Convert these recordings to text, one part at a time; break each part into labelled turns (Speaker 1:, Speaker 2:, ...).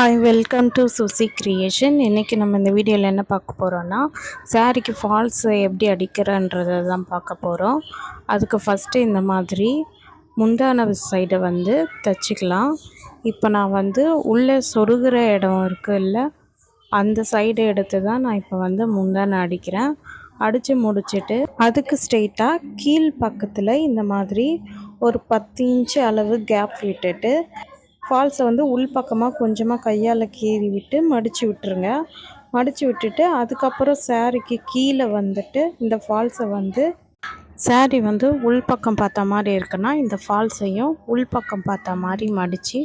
Speaker 1: Hi welcome to Suchi creation இன்றைக்கி நம்ம இந்த வீடியோவில் என்ன பார்க்க போகிறோன்னா சாரிக்கு ஃபால்ஸ் எப்படி அடிக்கிறன்றதை தான் பார்க்க போகிறோம் அதுக்கு ஃபஸ்ட்டு இந்த மாதிரி முந்தான சைடை வந்து தைச்சிக்கலாம். இப்போ நான் வந்து உள்ளே சொருகிற இடம் இருக்குல்ல அந்த சைடு எடுத்து தான் நான் இப்போ வந்து முந்தான அடிக்கிறேன். அடித்து முடிச்சுட்டு அதுக்கு ஸ்ட்ரெயிட்டாக கீழ் பக்கத்தில் இந்த மாதிரி ஒரு பத்து இன்ச்சு அளவு கேப் விட்டுட்டு ஃபால்ஸை வந்து உள்பக்கமாக கொஞ்சமாக கையால் கீறி விட்டு மடித்து விட்டுருங்க. மடித்து விட்டுட்டு அதுக்கப்புறம் சாரிக்கு கீழே வந்துட்டு இந்த ஃபால்ஸை வந்து சாரி வந்து உள்பக்கம் பார்த்த மாதிரி இருக்குன்னா இந்த ஃபால்ஸையும் உள்பக்கம் பார்த்த மாதிரி மடித்து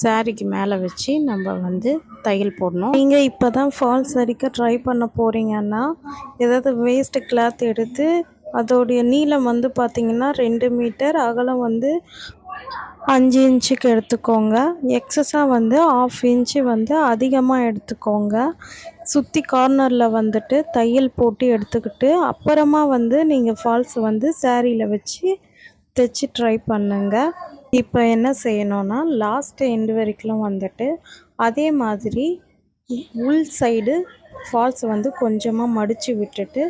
Speaker 1: சாரிக்கு மேலே வச்சு நம்ம வந்து தையல் போடணும். நீங்கள் இப்போ தான் ஃபால்ஸ் சரிக்க ட்ரை பண்ண போகிறீங்கன்னா ஏதாவது வேஸ்ட்டு கிளாத் எடுத்து அதோடைய நீளம் வந்து பார்த்திங்கன்னா ரெண்டு மீட்டர் அகலம் வந்து அஞ்சு இன்ச்சுக்கு எடுத்துக்கோங்க. எக்ஸஸாக வந்து ஆஃப் இன்ச்சு வந்து அதிகமாக எடுத்துக்கோங்க. சுற்றி கார்னரில் வந்துட்டு தையல் போட்டு எடுத்துக்கிட்டு அப்புறமா வந்து நீங்கள் ஃபால்ஸ் வந்து சேரீயில் வச்சு தைச்சி ட்ரை பண்ணுங்கள் இப்போ என்ன செய்யணும்னா லாஸ்ட் எண்டு வரைக்கும் வந்துட்டு அதே மாதிரி உள் சைடு ஃபால்ஸ் வந்து கொஞ்சமாக மடித்து விட்டுட்டு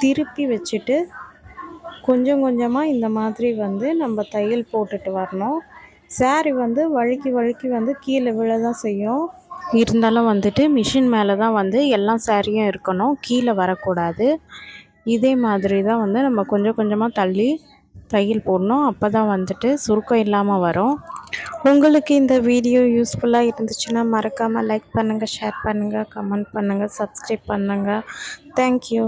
Speaker 1: திருப்பி வச்சுட்டு கொஞ்சம் கொஞ்சமாக இந்த மாதிரி வந்து நம்ம தையல் போட்டுட்டு வரணும். சாரி வந்து வழுக்கி வழுக்கி வந்து கீழே விழ தான் செய்யும். இருந்தாலும் வந்துட்டு மிஷின் மேலே தான் வந்து எல்லா சாரியும் இருக்கணும். கீழே வரக்கூடாது. இதே மாதிரி தான் வந்து நம்ம கொஞ்சம் கொஞ்சமாக தள்ளி தையல் போடணும். அப்போ தான் வந்துட்டு சுருக்கம் இல்லாமல் வரும். உங்களுக்கு இந்த வீடியோ யூஸ்ஃபுல்லாக இருந்துச்சுன்னா மறக்காமல் லைக் பண்ணுங்கள் ஷேர் பண்ணுங்கள் கமெண்ட் பண்ணுங்கள் சப்ஸ்கிரைப் பண்ணுங்கள் தேங்க்யூ